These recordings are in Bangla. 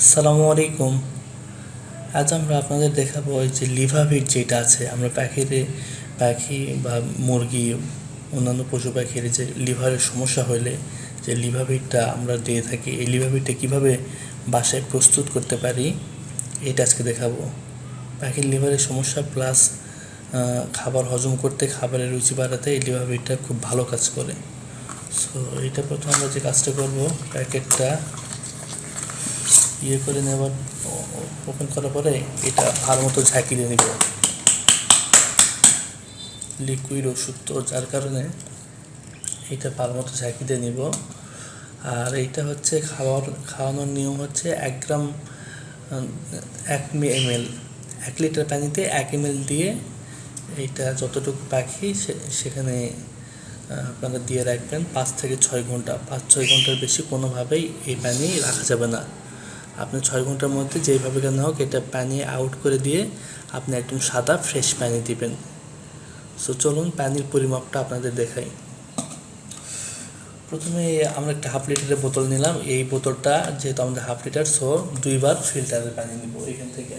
আসসালামু আলাইকুম। আজ আমরা আপনাদের দেখাবো যে লিভাভিট যেটা আছে, আমরা পাখির, পাখি বা মুরগি, অন্যান্য পশু পাখির যে লিভারের সমস্যা হলে যে লিভাভিটটা আমরা দিয়ে থাকি, এই লিভাভিটটা কীভাবে বাসায় প্রস্তুত করতে পারি, এটা আজকে দেখাবো। পাখির লিভারের সমস্যা প্লাস খাবার হজম করতে, খাবারের রুচি বাড়াতে এই লিভাভিটটা খুব ভালো কাজ করে। সো এটা প্রথম আমরা যে কাজটা করব, প্যাকেটটা ইয়ে করে নেবার, ওপেন করার পরে এটা ভালো মতো ঝাঁকি দিয়ে নিব। লিকুইড ওষুধ তো যার কারণে এটা ভালো মতো ঝাঁকি দিয়ে নিব। আর এইটা হচ্ছে খাওয়ার, খাওয়ানোর নিয়ম হচ্ছে এক গ্রাম, এক এম এল এক লিটার পানিতে এক এম এল দিয়ে এইটা যতটুকু পাখি সেখানে আপনারা দিয়ে রাখবেন পাঁচ থেকে ছয় ঘণ্টা। পাঁচ ছয় ঘণ্টার বেশি কোনোভাবেই এই পানি রাখা যাবে না। আপনি ছয় ঘণ্টার মধ্যে যেইভাবে কেন হোক এটা পানি আউট করে দিয়ে আপনি একদম সাদা ফ্রেশ পানি দিবেন। সো চলুন পানির পরিমাপটা আপনাদের দেখাই। প্রথমে আমরা একটা হাফ লিটারের বোতল নিলাম। এই বোতলটা যেহেতু আমাদের হাফ লিটার সো দুইবার ফিল্টারের পানি নিব এখান থেকে।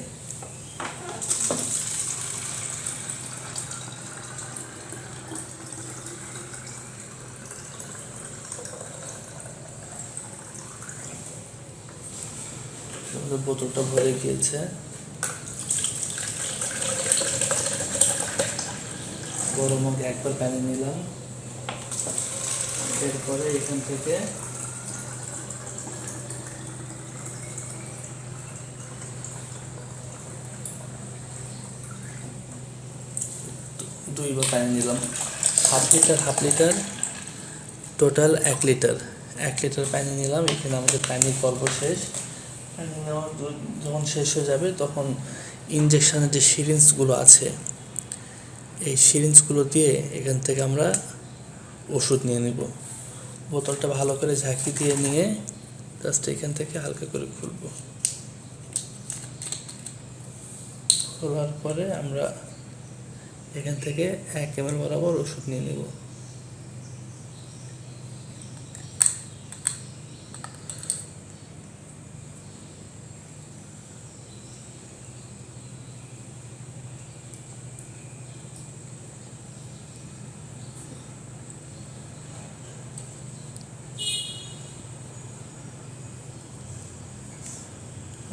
আমাদের বোতলটা ভরে গিয়েছে। গরম মধ্যে একবার পানি নিলাম। এরপরে এখান থেকে দুইবার পানি নিলাম। Half litre half litre, total এক লিটার। এক লিটার পানি নিলাম। এখানে আমাদের পানির পর্ব শেষ। যখন শেষ হয়ে যাবে, তখন ইনজেকশনের যে সিরিঞ্জগুলো আছে, এই সিরিঞ্জগুলো দিয়ে এখান থেকে আমরা ওষুধ নিয়ে নিব। বোতলটা ভালো করে ঝাঁকি দিয়ে নিয়ে জাস্ট এখান থেকে হালকা করে খুলব। খোলার পরে আমরা এখান থেকে এক এম বরাবর ওষুধ নিয়ে নেব।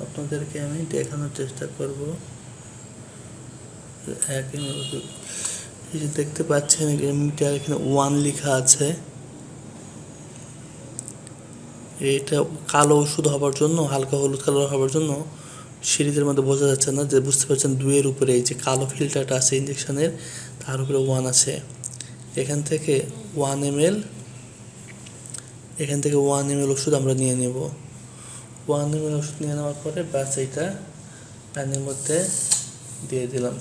আপনাদেরকে আমি দেখানোর চেষ্টা করব। দেখতে পাচ্ছেন মিটার এখানে ওয়ান লেখা আছে। এটা কালো ওষুধ হবার জন্য, হালকা হলুদ কালার হবার জন্য সিরিজের মধ্যে বোঝা যাচ্ছে না যে বুঝতে পারছেন দুইয়ের উপরে এই যে কালো ফিল্টারটা আছে ইঞ্জেকশনের তার উপরে ওয়ান আছে। এখান থেকে ওয়ান এম এখান থেকে ওয়ান এম ওষুধ আমরা নিয়ে নেব। ওয়ান এম ওষুধ নিয়ে নেওয়ার পরে ব্যাস এইটা প্যানের মধ্যে দিয়ে দিলাম।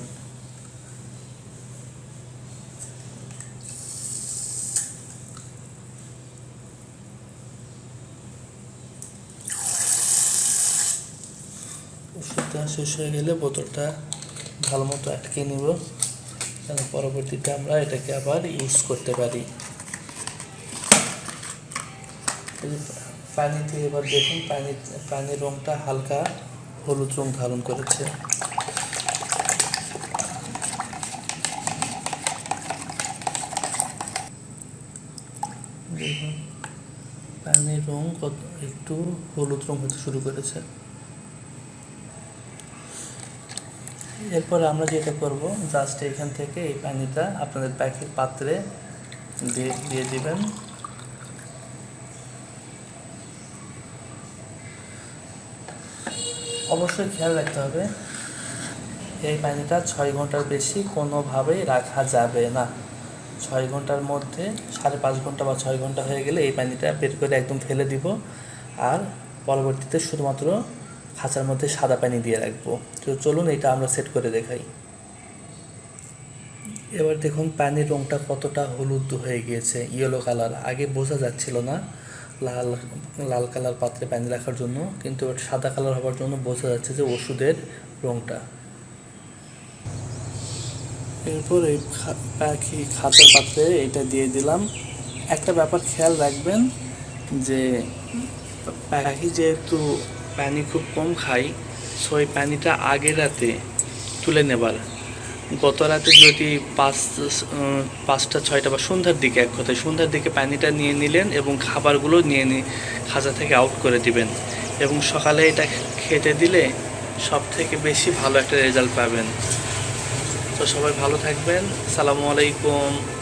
ওষুধটা শেষ হয়ে গেলে বোতলটা ভালো মতো আটকে নিব, যেন পরবর্তীতে আমরা এটাকে আবার ইউজ করতে পারি। পানিতে এবার দেখুন, পানি, পানির রংটা হালকা হলুদ রং ধারণ করেছে। দেখুন, পানির রং কত একটু হলুদ রং হতে শুরু করেছে। এরপর আমরা যেটা করব জাস্ট এখান থেকে এই পানিটা আপনাদের পাখির পাত্রে দিয়ে দিয়ে দিবেন। অবশ্যই খেয়াল রাখতে হবে। এই পানিটা ছয় ঘণ্টার বেশি কোনোভাবেই রাখা যাবে না। ছয় ঘণ্টার মধ্যে, সাড়ে পাঁচ ঘণ্টা বা ছয় ঘণ্টা হয়ে গেলে এই পানিটা বের করে একদম ফেলে দিব। আর পরবর্তীতে শুধুমাত্র খাঁচার মধ্যে সাদা পানি দিয়ে রাখব। তো চলুন এটা আমরা সেট করে দেখাই। এবার দেখুন পানির রংটা কতটা হলুদ হয়ে গিয়েছে, ইয়েলো কালার। আগে বোঝা যাচ্ছিল না। লাল লাল কালার পাত্রে পানি রাখার জন্য, কিন্তু সাদা কালার হওয়ার জন্য বোঝা যাচ্ছে যে ওষুধের রঙটা এরপর এই পাখি খাঁচার পাত্রে এটা দিয়ে দিলাম। একটা ব্যাপার খেয়াল রাখবেন যে পাখি যেহেতু পানি খুব কম খাই, সো ওই পানিটা আগের রাতে তুলে নেবার গত রাতে যদি পাঁচ পাঁচটা, ছয়টা বা সন্ধ্যার দিকে এক কথায়, সন্ধ্যার দিকে পানিটা নিয়ে নিলেন এবং খাবারগুলো নিয়ে নিয়ে খাজা থেকে আউট করে দিবেন। এবং সকালে এটা খেতে দিলে সব থেকে বেশি ভালো একটা রেজাল্ট পাবেন। তো সবাই ভালো থাকবেন। সালামু আলাইকুম।